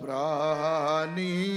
প্রাণী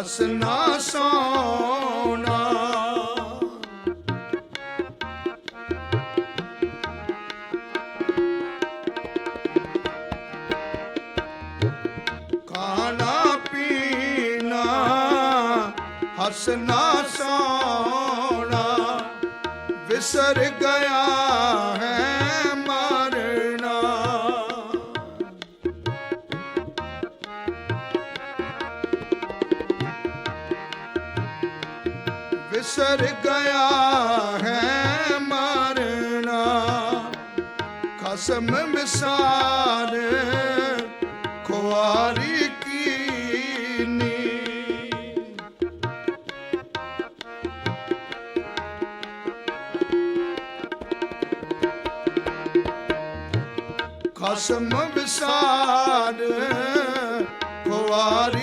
ਆਸ ਨਾ ਸੋਣਾ। ਪੀਣਾ ਹੱਸਣਾ ਸੋਣਾ। ਵਿਸਰ ਗਏ ਡਰ ਗਿਆ ਹੈ ਮਰਨਾ। ਖਸਮ ਵਿਸਾਰ ਖੁਆਰੀ ਕੀਨੀ। ਖਸਮ ਵਿਸਾਰ ਖੁਆਰੀ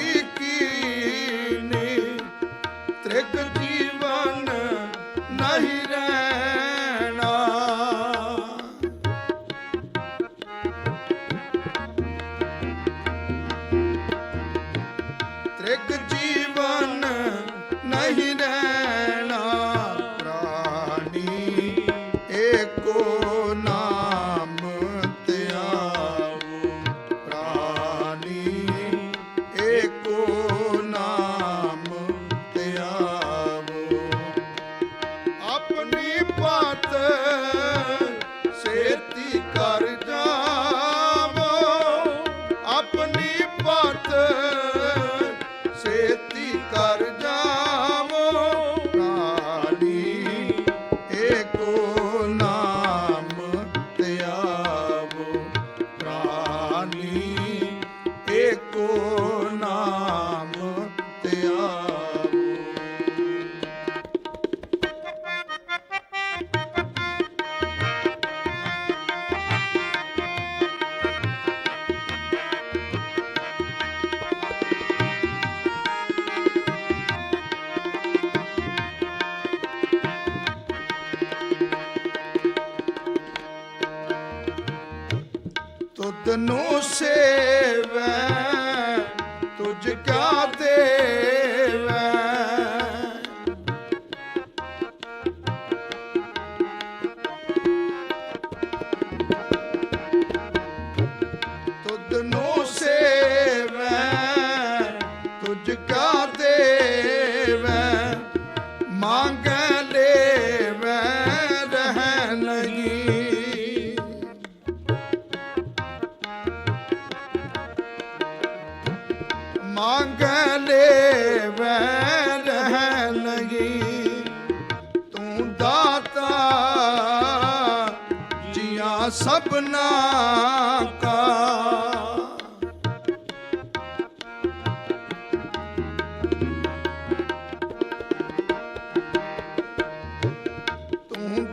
ਨੂੰ ਸੇਵੈ।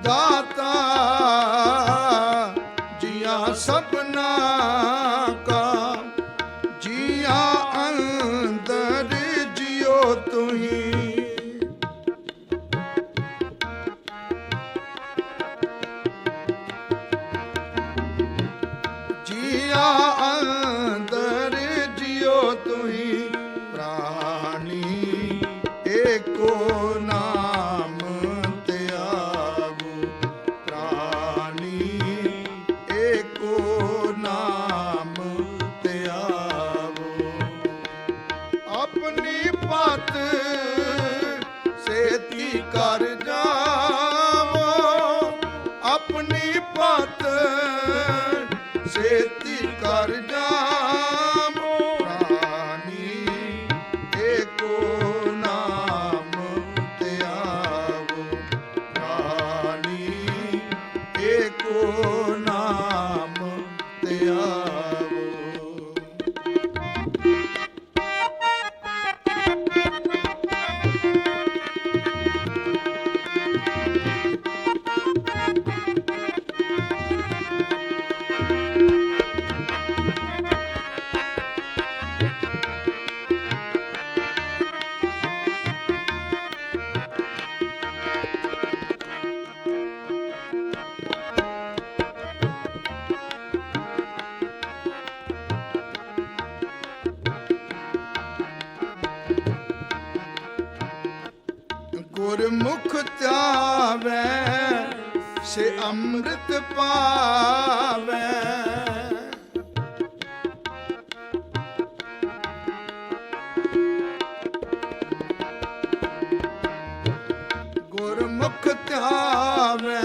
দাদা ਗੁਰਮੁਖ ਧਿਆਵੇ ਸੇ ਅੰਮ੍ਰਿਤ ਪਾਵੇ। ਗੁਰਮੁਖ ਧਿਆਵੇ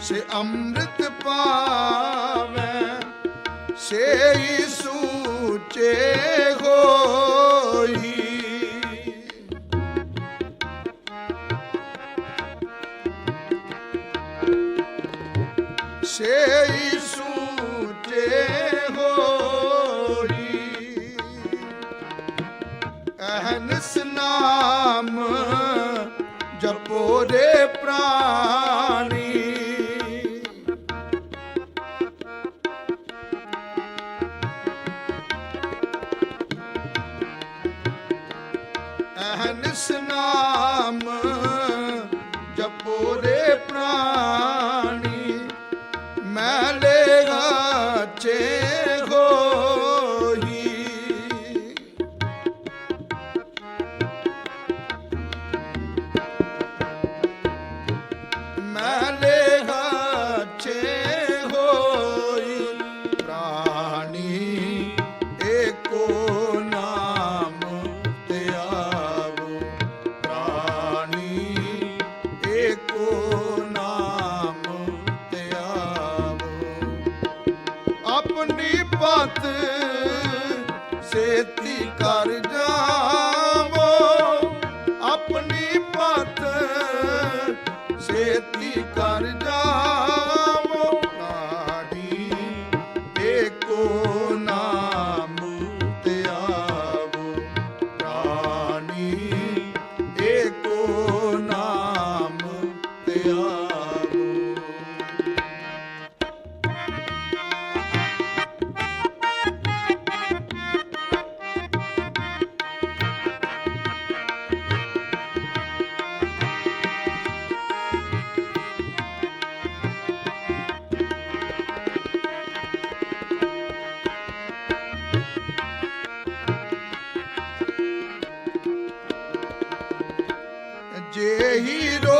ਸੇ ਅੰਮ੍ਰਿਤ ਪਾਵੇ ਸੇ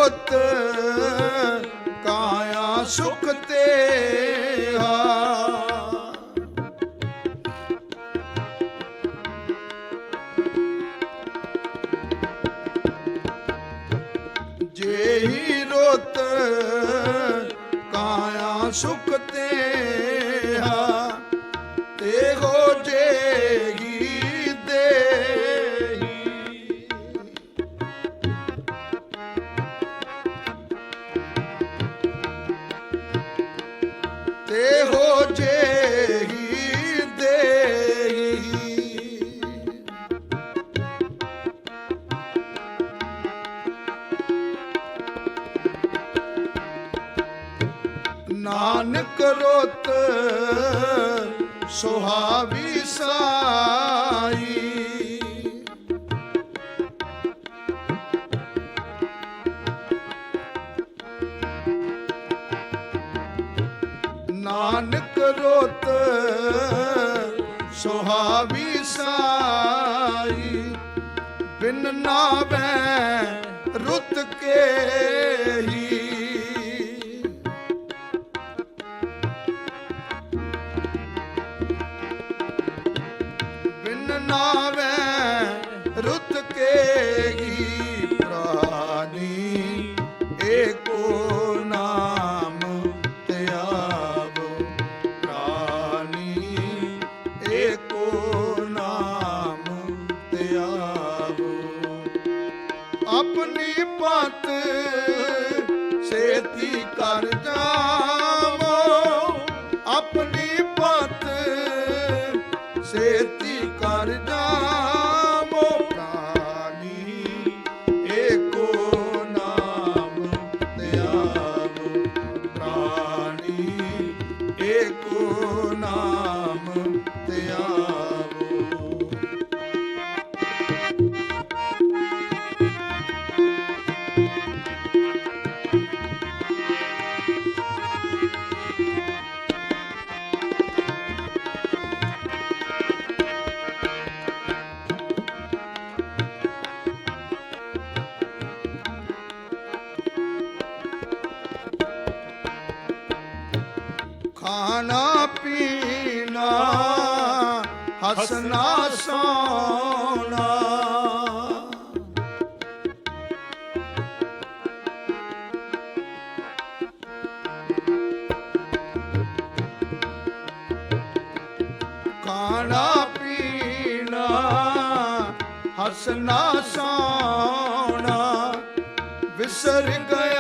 ਜੋਤ ਕਾਇਆ ਸੁਖ ਤੇ ਵਿਸਾਈ। ਨਾਨਕ ਰੋਤ ਸੁਹਾਵੀ ਸਾਈ ਬਿਨ ਨਾਵੇਂ ਰੁੱਤ ਕੇ ਹੀ। না ਖਾਣਾ ਪੀਣਾ ਹਸਨਾ ਸੋਣਾ। ਖਾਣਾ ਪੀਣਾ ਹਸਨਾ ਸੋਣਾ। ਵਿਸਰ ਗਏ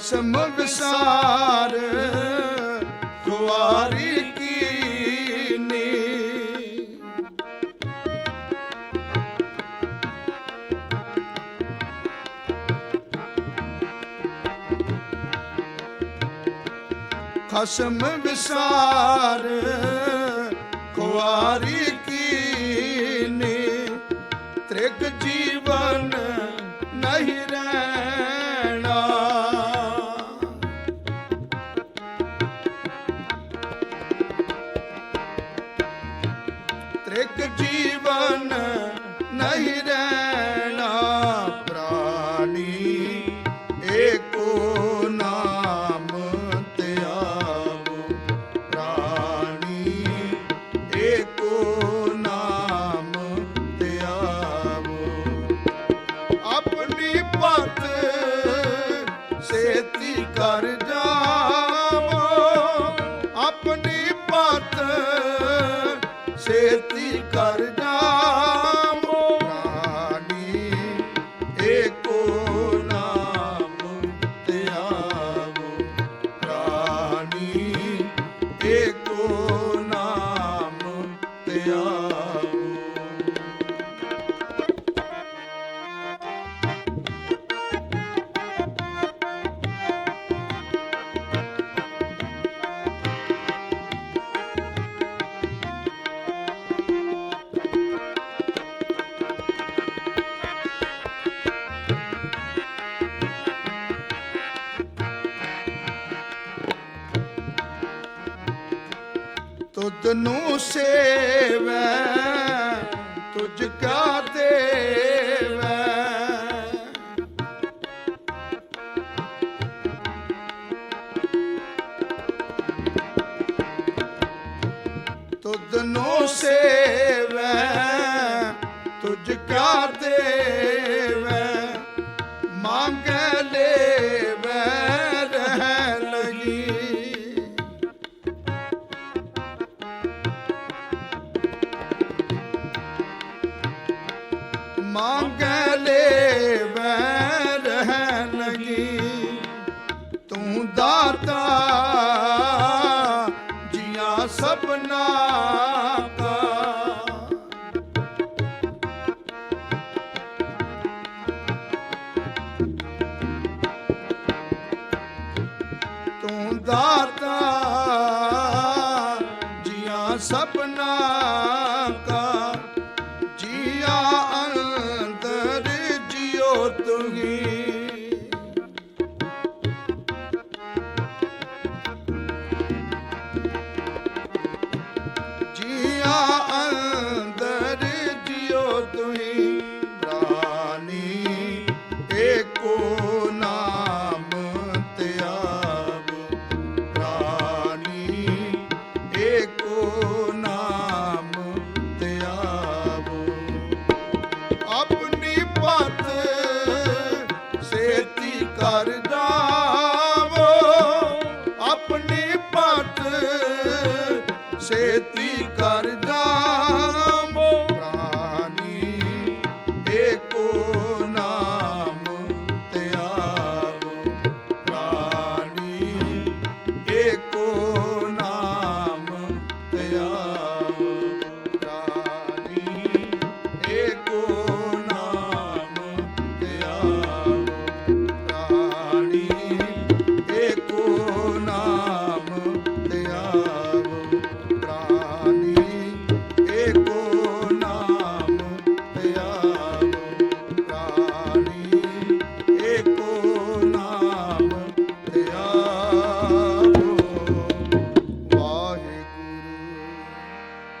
ਕਸਮ ਵਿਸਾਰ ਖੁਆਰੀ ਕੀ ਨੀ ਕਸਮ ਵਿਸਾਰ ਕੁਆਰੀ ਤਨੂ ਸੇਵੈ ਤੁਝ ਕਾ Marta.